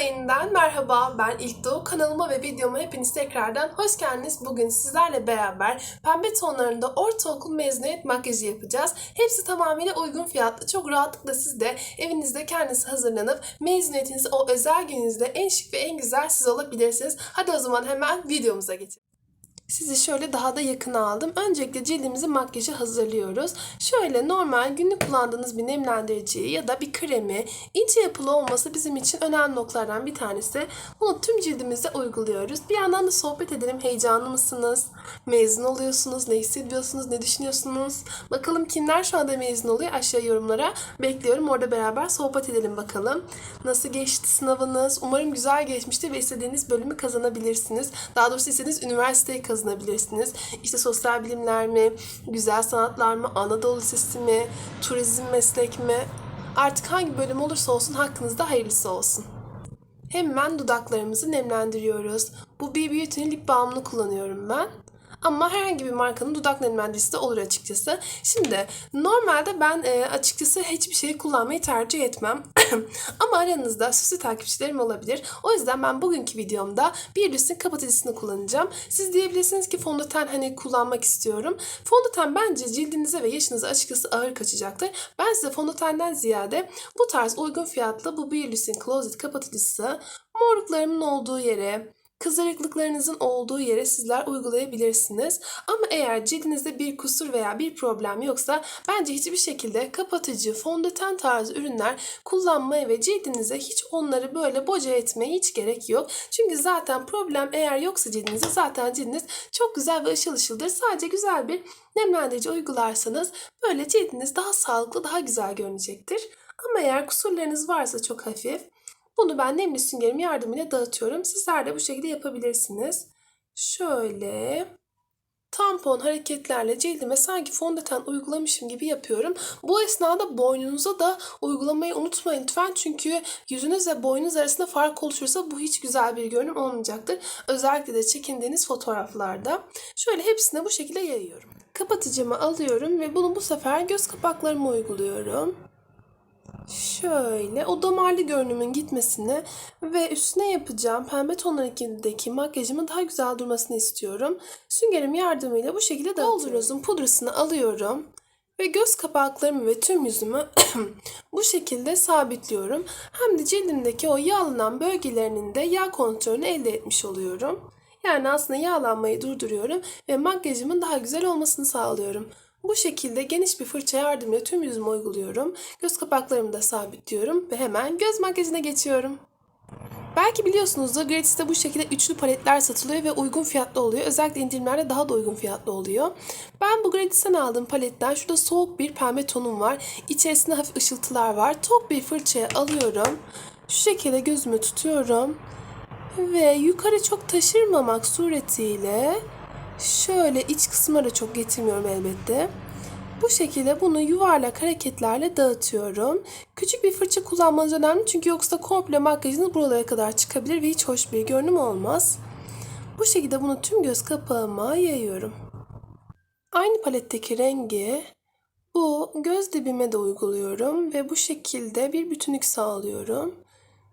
yeniden merhaba. Ben İlk Doğu. Kanalıma ve videoma hepiniz tekrardan hoş geldiniz. Bugün sizlerle beraber pembe tonlarında ortaokul mezuniyet makyajı yapacağız. Hepsi tamamıyla uygun fiyatlı. Çok rahatlıkla siz de evinizde kendiniz hazırlanıp mezuniyetinizi o özel gününüzde en şık ve en güzel siz olabilirsiniz. Hadi o zaman hemen videomuza geçelim. Sizi şöyle daha da yakına aldım. Öncelikle cildimizi makyajı hazırlıyoruz. Şöyle normal günlük kullandığınız bir nemlendiriciyi ya da bir kremi ince yapılı olması bizim için önemli noktalardan bir tanesi. Bunu tüm cildimize uyguluyoruz. Bir yandan da sohbet edelim. Heyecanlı mısınız? Mezun oluyorsunuz? Ne hissediyorsunuz? Ne düşünüyorsunuz? Bakalım kimler şu anda mezun oluyor? Aşağı yorumlara bekliyorum. Orada beraber sohbet edelim bakalım. Nasıl geçti sınavınız? Umarım güzel geçmiştir ve istediğiniz bölümü kazanabilirsiniz. Daha doğrusu istediğiniz üniversiteyi kazanabilirsiniz. İşte sosyal bilimler mi, güzel sanatlar mı, Anadolu Lisesi mi, turizm meslek mi? Artık hangi bölüm olursa olsun hakkınızda hayırlısı olsun. Hemen dudaklarımızı nemlendiriyoruz. Bu B Beauty'nin lip balmını kullanıyorum ben. Ama herhangi bir markanın dudak nemlendiricisi de olur açıkçası. Şimdi normalde ben e, açıkçası hiçbir şey kullanmayı tercih etmem. Ama aranızda süslü takipçilerim olabilir. O yüzden ben bugünkü videomda bir lüsün kapatıcısını kullanacağım. Siz diyebilirsiniz ki fondöten hani kullanmak istiyorum. Fondöten bence cildinize ve yaşınıza açıkçası ağır kaçacaktır. Ben size fondötenden ziyade bu tarz uygun fiyatlı bu bir lüsün closet kapatıcısı morluklarımın olduğu yere, kızarıklıklarınızın olduğu yere sizler uygulayabilirsiniz. Ama eğer cildinizde bir kusur veya bir problem yoksa bence hiçbir şekilde kapatıcı, fondöten tarzı ürünler kullanmaya ve cildinize hiç onları böyle boca etmeye hiç gerek yok. Çünkü zaten problem eğer yoksa cildinizde zaten cildiniz çok güzel ve ışıl ışıldır. Sadece güzel bir nemlendirici uygularsanız böyle cildiniz daha sağlıklı, daha güzel görünecektir. Ama eğer kusurlarınız varsa çok hafif bunu ben nemli süngerim yardımıyla dağıtıyorum. Sizler de bu şekilde yapabilirsiniz. Şöyle tampon hareketlerle cildime sanki fondöten uygulamışım gibi yapıyorum. Bu esnada boynunuza da uygulamayı unutmayın lütfen. Çünkü yüzünüz ve boynunuz arasında fark oluşursa bu hiç güzel bir görünüm olmayacaktır. Özellikle de çekindiğiniz fotoğraflarda. Şöyle hepsine bu şekilde yayıyorum. Kapatıcımı alıyorum ve bunu bu sefer göz kapaklarıma uyguluyorum. Şöyle o damarlı görünümün gitmesini ve üstüne yapacağım pembe tonlarındaki makyajımın daha güzel durmasını istiyorum. Süngerim yardımıyla bu şekilde dolduruzun pudrasını alıyorum. Ve göz kapaklarımı ve tüm yüzümü bu şekilde sabitliyorum. Hem de cildimdeki o yağlanan bölgelerinin de yağ kontrolünü elde etmiş oluyorum. Yani aslında yağlanmayı durduruyorum ve makyajımın daha güzel olmasını sağlıyorum. Bu şekilde geniş bir fırça yardımıyla tüm yüzüme uyguluyorum. Göz kapaklarımı da sabitliyorum ve hemen göz makyajına geçiyorum. Belki biliyorsunuzdur Gratis'te bu şekilde üçlü paletler satılıyor ve uygun fiyatlı oluyor. Özellikle indirimlerde daha da uygun fiyatlı oluyor. Ben bu Gratis'ten aldığım paletten şurada soğuk bir pembe tonum var. İçerisinde hafif ışıltılar var. Tok bir fırçaya alıyorum. Şu şekilde gözümü tutuyorum. Ve yukarı çok taşırmamak suretiyle Şöyle iç kısımlara çok getirmiyorum elbette. Bu şekilde bunu yuvarlak hareketlerle dağıtıyorum. Küçük bir fırça kullanmanız önemli çünkü yoksa komple makyajınız buralara kadar çıkabilir ve hiç hoş bir görünüm olmaz. Bu şekilde bunu tüm göz kapağıma yayıyorum. Aynı paletteki rengi bu göz dibime de uyguluyorum ve bu şekilde bir bütünlük sağlıyorum.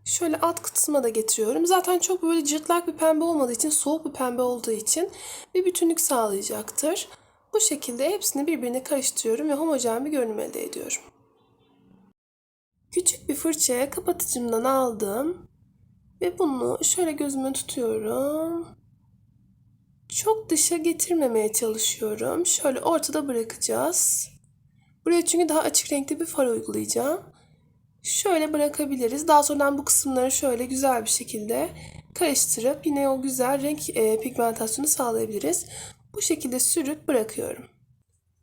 Şöyle alt kısma da getiriyorum. Zaten çok böyle cırtlak bir pembe olmadığı için, soğuk bir pembe olduğu için bir bütünlük sağlayacaktır. Bu şekilde hepsini birbirine karıştırıyorum ve homojen bir görünüm elde ediyorum. Küçük bir fırçaya kapatıcımdan aldım ve bunu şöyle gözüme tutuyorum. Çok dışa getirmemeye çalışıyorum. Şöyle ortada bırakacağız. Buraya çünkü daha açık renkli bir far uygulayacağım şöyle bırakabiliriz. Daha sonra bu kısımları şöyle güzel bir şekilde karıştırıp yine o güzel renk e, pigmentasyonu sağlayabiliriz. Bu şekilde sürüp bırakıyorum.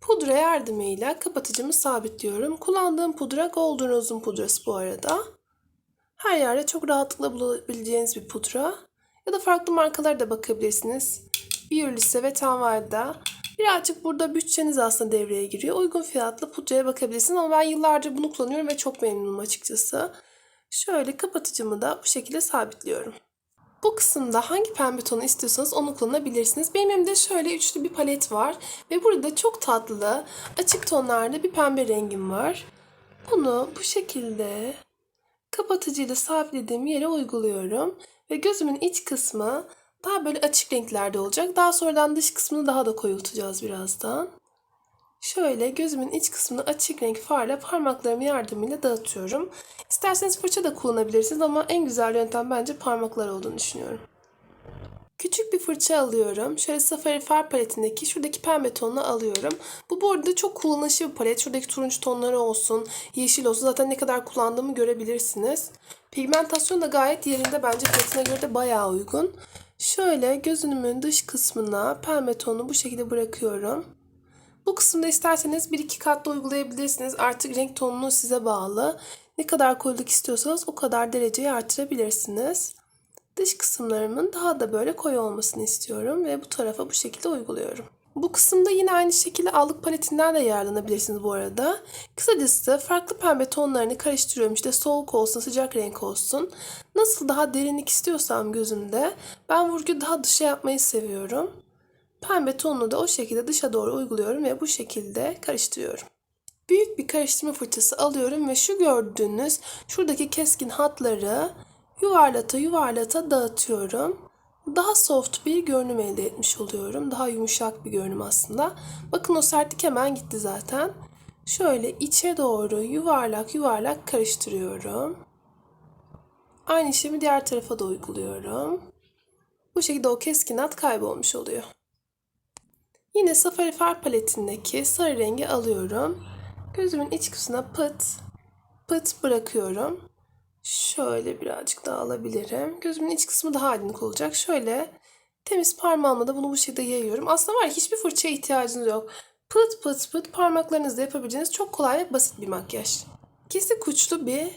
Pudra yardımıyla kapatıcımı sabitliyorum. Kullandığım pudra Golden Rose'un pudrası bu arada. Her yerde çok rahatlıkla bulabileceğiniz bir pudra. Ya da farklı markalara da bakabilirsiniz. Biolis'e ve Tanvar'da Birazcık burada bütçeniz aslında devreye giriyor. Uygun fiyatlı pudraya bakabilirsiniz ama ben yıllardır bunu kullanıyorum ve çok memnunum açıkçası. Şöyle kapatıcımı da bu şekilde sabitliyorum. Bu kısımda hangi pembe tonu istiyorsanız onu kullanabilirsiniz. Benim elimde şöyle üçlü bir palet var ve burada çok tatlı açık tonlarda bir pembe rengim var. Bunu bu şekilde Kapatıcıyla sabitlediğim yere uyguluyorum. Ve gözümün iç kısmı daha böyle açık renklerde olacak. Daha sonradan dış kısmını daha da koyultacağız birazdan. Şöyle gözümün iç kısmını açık renk farla parmaklarım yardımıyla dağıtıyorum. İsterseniz fırça da kullanabilirsiniz ama en güzel yöntem bence parmaklar olduğunu düşünüyorum. Küçük bir fırça alıyorum. Şöyle Safari far paletindeki şuradaki pembe tonunu alıyorum. Bu bu arada çok kullanışlı bir palet. Şuradaki turuncu tonları olsun, yeşil olsun. Zaten ne kadar kullandığımı görebilirsiniz. Pigmentasyon da gayet yerinde. Bence paletine göre de bayağı uygun. Şöyle gözümün dış kısmına pembe tonu bu şekilde bırakıyorum. Bu kısımda isterseniz bir iki katlı uygulayabilirsiniz. Artık renk tonunu size bağlı. Ne kadar koyuluk istiyorsanız o kadar dereceyi artırabilirsiniz. Dış kısımlarımın daha da böyle koyu olmasını istiyorum ve bu tarafa bu şekilde uyguluyorum. Bu kısımda yine aynı şekilde allık paletinden de yararlanabilirsiniz bu arada. Kısacası farklı pembe tonlarını karıştırıyorum. İşte soğuk olsun, sıcak renk olsun. Nasıl daha derinlik istiyorsam gözümde ben vurgu daha dışa yapmayı seviyorum. Pembe tonunu da o şekilde dışa doğru uyguluyorum ve bu şekilde karıştırıyorum. Büyük bir karıştırma fırçası alıyorum ve şu gördüğünüz şuradaki keskin hatları yuvarlata yuvarlata dağıtıyorum. Daha soft bir görünüm elde etmiş oluyorum. Daha yumuşak bir görünüm aslında. Bakın o sertlik hemen gitti zaten. Şöyle içe doğru yuvarlak yuvarlak karıştırıyorum. Aynı işlemi diğer tarafa da uyguluyorum. Bu şekilde o keskin hat kaybolmuş oluyor. Yine Safari far paletindeki sarı rengi alıyorum. Gözümün iç kısmına pıt pıt bırakıyorum. Şöyle birazcık daha alabilirim. Gözümün iç kısmı daha aydınlık olacak. Şöyle temiz parmağımla da bunu bu şekilde yayıyorum. Aslında var hiçbir fırçaya ihtiyacınız yok. Pıt pıt pıt parmaklarınızla yapabileceğiniz çok kolay ve basit bir makyaj. Kesik uçlu bir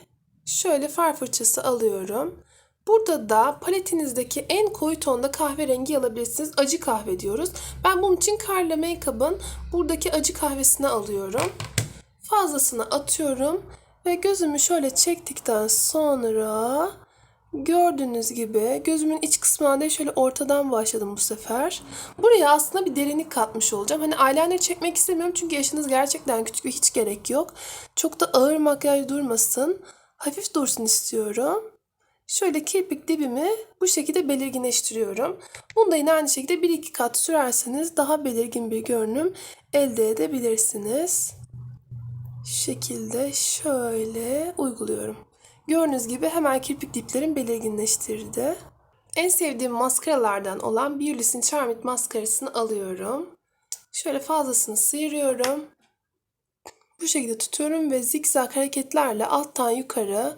şöyle far fırçası alıyorum. Burada da paletinizdeki en koyu tonda kahverengi alabilirsiniz. Acı kahve diyoruz. Ben bunun için Carla Makeup'ın buradaki acı kahvesini alıyorum. Fazlasını atıyorum ve gözümü şöyle çektikten sonra gördüğünüz gibi gözümün iç kısmına değil şöyle ortadan başladım bu sefer. Buraya aslında bir derinlik katmış olacağım. Hani eyeliner çekmek istemiyorum çünkü yaşınız gerçekten küçük ve hiç gerek yok. Çok da ağır makyaj durmasın. Hafif dursun istiyorum. Şöyle kirpik dibimi bu şekilde belirginleştiriyorum. Bunu da yine aynı şekilde 1-2 kat sürerseniz daha belirgin bir görünüm elde edebilirsiniz. Şekilde şöyle uyguluyorum. Gördüğünüz gibi hemen kirpik diplerim belirginleştirdi. En sevdiğim maskaralardan olan Beulis'in Charmit maskarasını alıyorum. Şöyle fazlasını sıyırıyorum. Bu şekilde tutuyorum ve zikzak hareketlerle alttan yukarı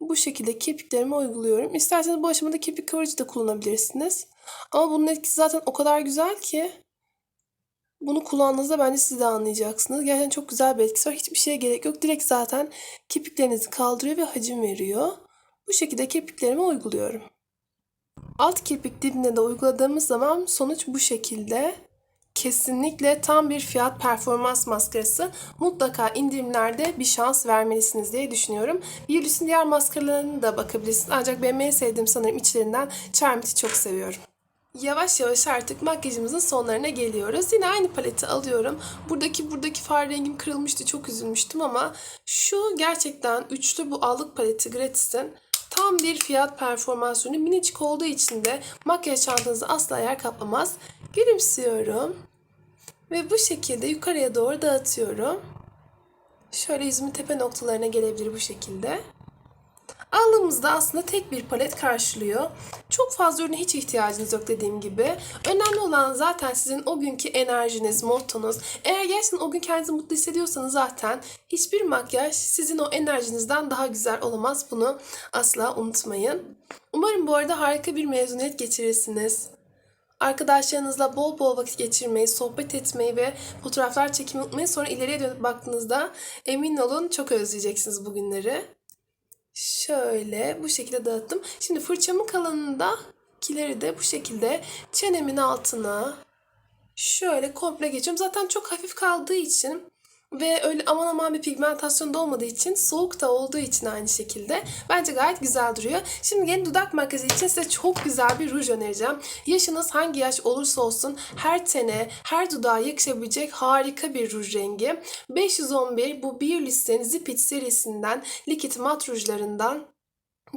bu şekilde kirpiklerime uyguluyorum. İsterseniz bu aşamada kirpik kıvırcı da kullanabilirsiniz. Ama bunun etkisi zaten o kadar güzel ki bunu kullandığınızda bence siz de anlayacaksınız. Gerçekten çok güzel bir etkisi var. Hiçbir şeye gerek yok. Direkt zaten kirpiklerinizi kaldırıyor ve hacim veriyor. Bu şekilde kirpiklerime uyguluyorum. Alt kirpik dibine de uyguladığımız zaman sonuç bu şekilde. Kesinlikle tam bir fiyat performans maskarası. Mutlaka indirimlerde bir şans vermelisiniz diye düşünüyorum. Beulis'in diğer maskaralarına da bakabilirsiniz. Ancak benim en sevdiğim sanırım içlerinden Charmit'i çok seviyorum. Yavaş yavaş artık makyajımızın sonlarına geliyoruz. Yine aynı paleti alıyorum. Buradaki buradaki far rengim kırılmıştı. Çok üzülmüştüm ama şu gerçekten üçlü bu allık paleti Gratis'in tam bir fiyat performans ürünü. Minicik olduğu için de makyaj çantanızı asla yer kaplamaz. Gülümsüyorum. Ve bu şekilde yukarıya doğru dağıtıyorum. Şöyle yüzümün tepe noktalarına gelebilir bu şekilde. Aldığımızda aslında tek bir palet karşılıyor. Çok fazla ürüne hiç ihtiyacınız yok dediğim gibi. Önemli olan zaten sizin o günkü enerjiniz, mottonuz. Eğer gerçekten o gün kendinizi mutlu hissediyorsanız zaten hiçbir makyaj sizin o enerjinizden daha güzel olamaz. Bunu asla unutmayın. Umarım bu arada harika bir mezuniyet geçirirsiniz. Arkadaşlarınızla bol bol vakit geçirmeyi, sohbet etmeyi ve fotoğraflar çekmeyi unutmayın. Sonra ileriye dönüp baktığınızda emin olun çok özleyeceksiniz bu günleri. Şöyle bu şekilde dağıttım. Şimdi fırçamın kalanında kileri de bu şekilde çenemin altına şöyle komple geçiyorum. Zaten çok hafif kaldığı için Ve öyle aman aman bir pigmentasyon da olmadığı için, soğuk da olduğu için aynı şekilde bence gayet güzel duruyor. Şimdi yeni dudak makyajı için size çok güzel bir ruj önereceğim. Yaşınız hangi yaş olursa olsun her tene, her dudağa yakışabilecek harika bir ruj rengi. 511 bu Beauty's'in Zip serisinden likit mat rujlarından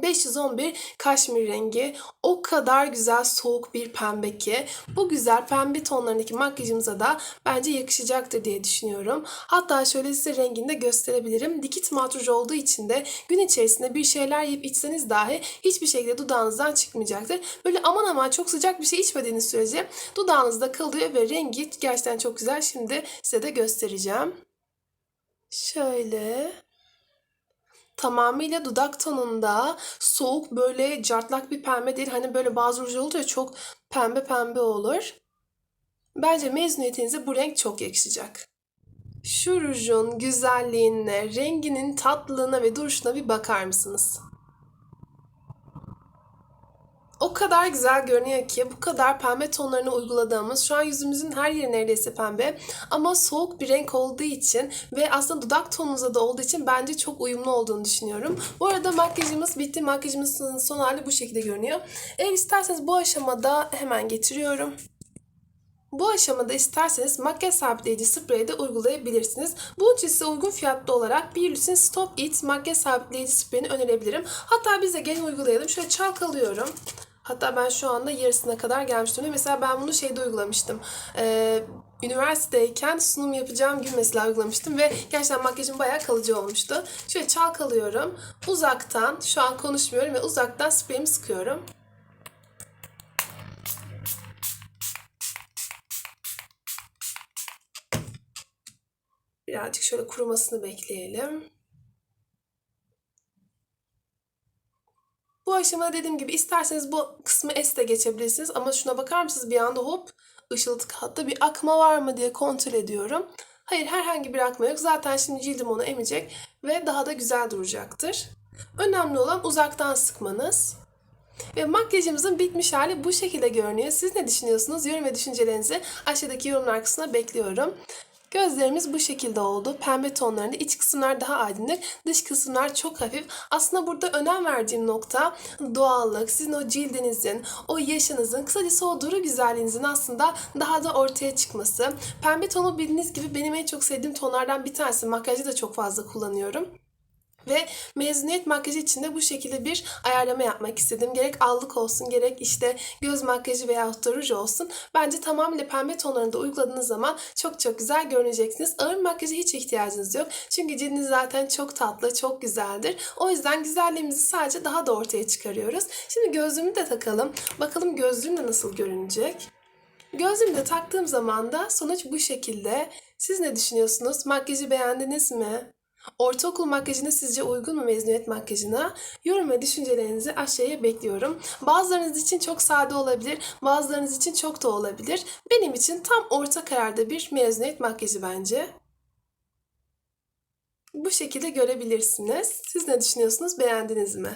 511 kaşmir rengi o kadar güzel soğuk bir pembe ki bu güzel pembe tonlarındaki makyajımıza da bence yakışacaktır diye düşünüyorum. Hatta şöyle size rengini de gösterebilirim. Dikit matruj olduğu için de gün içerisinde bir şeyler yiyip içseniz dahi hiçbir şekilde dudağınızdan çıkmayacaktır. Böyle aman aman çok sıcak bir şey içmediğiniz sürece dudağınızda kalıyor ve rengi gerçekten çok güzel. Şimdi size de göstereceğim. Şöyle tamamıyla dudak tonunda soğuk böyle cartlak bir pembe değil. Hani böyle bazı ruj olur ya çok pembe pembe olur. Bence mezuniyetinize bu renk çok yakışacak. Şu rujun güzelliğine, renginin tatlılığına ve duruşuna bir bakar mısınız? O kadar güzel görünüyor ki bu kadar pembe tonlarını uyguladığımız şu an yüzümüzün her yeri neredeyse pembe ama soğuk bir renk olduğu için ve aslında dudak tonunuzda da olduğu için bence çok uyumlu olduğunu düşünüyorum. Bu arada makyajımız bitti. Makyajımızın son hali bu şekilde görünüyor. Eğer isterseniz bu aşamada hemen getiriyorum. Bu aşamada isterseniz makyaj sabitleyici spreyi de uygulayabilirsiniz. Bunun için size uygun fiyatlı olarak Beauty's'in Stop It makyaj sabitleyici spreyini önerebilirim. Hatta biz de gelin uygulayalım. Şöyle çalkalıyorum. Hatta ben şu anda yarısına kadar gelmiştim. Mesela ben bunu şeyde uygulamıştım. Ee, üniversitedeyken sunum yapacağım gün mesela uygulamıştım ve gerçekten makyajım bayağı kalıcı olmuştu. Şöyle çalkalıyorum. Uzaktan, şu an konuşmuyorum ve uzaktan spreyimi sıkıyorum. Birazcık şöyle kurumasını bekleyelim. Bu aşamada dediğim gibi isterseniz bu kısmı es de geçebilirsiniz. Ama şuna bakar mısınız bir anda hop ışıltı hatta bir akma var mı diye kontrol ediyorum. Hayır herhangi bir akma yok. Zaten şimdi cildim onu emecek ve daha da güzel duracaktır. Önemli olan uzaktan sıkmanız. Ve makyajımızın bitmiş hali bu şekilde görünüyor. Siz ne düşünüyorsunuz? Yorum ve düşüncelerinizi aşağıdaki yorumlar kısmına bekliyorum. Gözlerimiz bu şekilde oldu. Pembe tonlarında iç kısımlar daha aydınlık, dış kısımlar çok hafif. Aslında burada önem verdiğim nokta doğallık, sizin o cildinizin, o yaşınızın, kısacası o duru güzelliğinizin aslında daha da ortaya çıkması. Pembe tonu bildiğiniz gibi benim en çok sevdiğim tonlardan bir tanesi. Makyajda da çok fazla kullanıyorum. Ve mezuniyet makyajı için de bu şekilde bir ayarlama yapmak istedim. Gerek allık olsun gerek işte göz makyajı veya da ruj olsun. Bence tamamıyla pembe tonlarında uyguladığınız zaman çok çok güzel görüneceksiniz. Ağır makyaja hiç ihtiyacınız yok. Çünkü cildiniz zaten çok tatlı, çok güzeldir. O yüzden güzelliğimizi sadece daha da ortaya çıkarıyoruz. Şimdi gözlüğümü de takalım. Bakalım gözlüğüm de nasıl görünecek. Gözlüğümü de taktığım zaman da sonuç bu şekilde. Siz ne düşünüyorsunuz? Makyajı beğendiniz mi? Ortaokul makyajına sizce uygun mu mezuniyet makyajına? Yorum ve düşüncelerinizi aşağıya bekliyorum. Bazılarınız için çok sade olabilir, bazılarınız için çok da olabilir. Benim için tam orta kararda bir mezuniyet makyajı bence. Bu şekilde görebilirsiniz. Siz ne düşünüyorsunuz? Beğendiniz mi?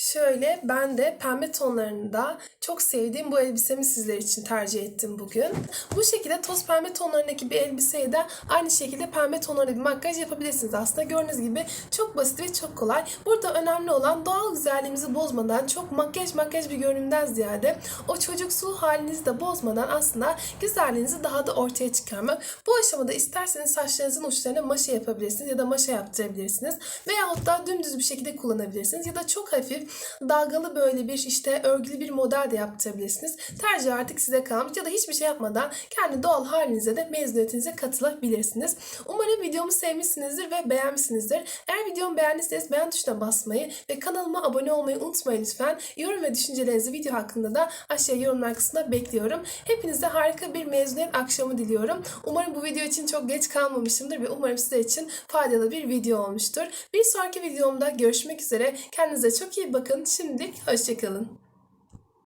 Şöyle ben de pembe tonlarında çok sevdiğim bu elbisemi sizler için tercih ettim bugün. Bu şekilde toz pembe tonlarındaki bir elbiseye de aynı şekilde pembe tonlarında bir makyaj yapabilirsiniz aslında. Gördüğünüz gibi çok basit ve çok kolay. Burada önemli olan doğal güzelliğimizi bozmadan çok makyaj makyaj bir görünümden ziyade o çocuksu halinizi de bozmadan aslında güzelliğinizi daha da ortaya çıkarmak. Bu aşamada isterseniz saçlarınızın uçlarına maşa yapabilirsiniz ya da maşa yaptırabilirsiniz. Veyahut da dümdüz bir şekilde kullanabilirsiniz ya da çok hafif dalgalı böyle bir işte örgülü bir model de yaptırabilirsiniz. Tercih artık size kalmış ya da hiçbir şey yapmadan kendi doğal halinize de mezuniyetinize katılabilirsiniz. Umarım videomu sevmişsinizdir ve beğenmişsinizdir. Eğer videomu beğendiyseniz beğen tuşuna basmayı ve kanalıma abone olmayı unutmayın lütfen. Yorum ve düşüncelerinizi video hakkında da aşağıya yorumlar kısmında bekliyorum. Hepinize harika bir mezuniyet akşamı diliyorum. Umarım bu video için çok geç kalmamışımdır ve umarım sizler için faydalı bir video olmuştur. Bir sonraki videomda görüşmek üzere. Kendinize çok iyi bakın. Şimdilik hoşçakalın.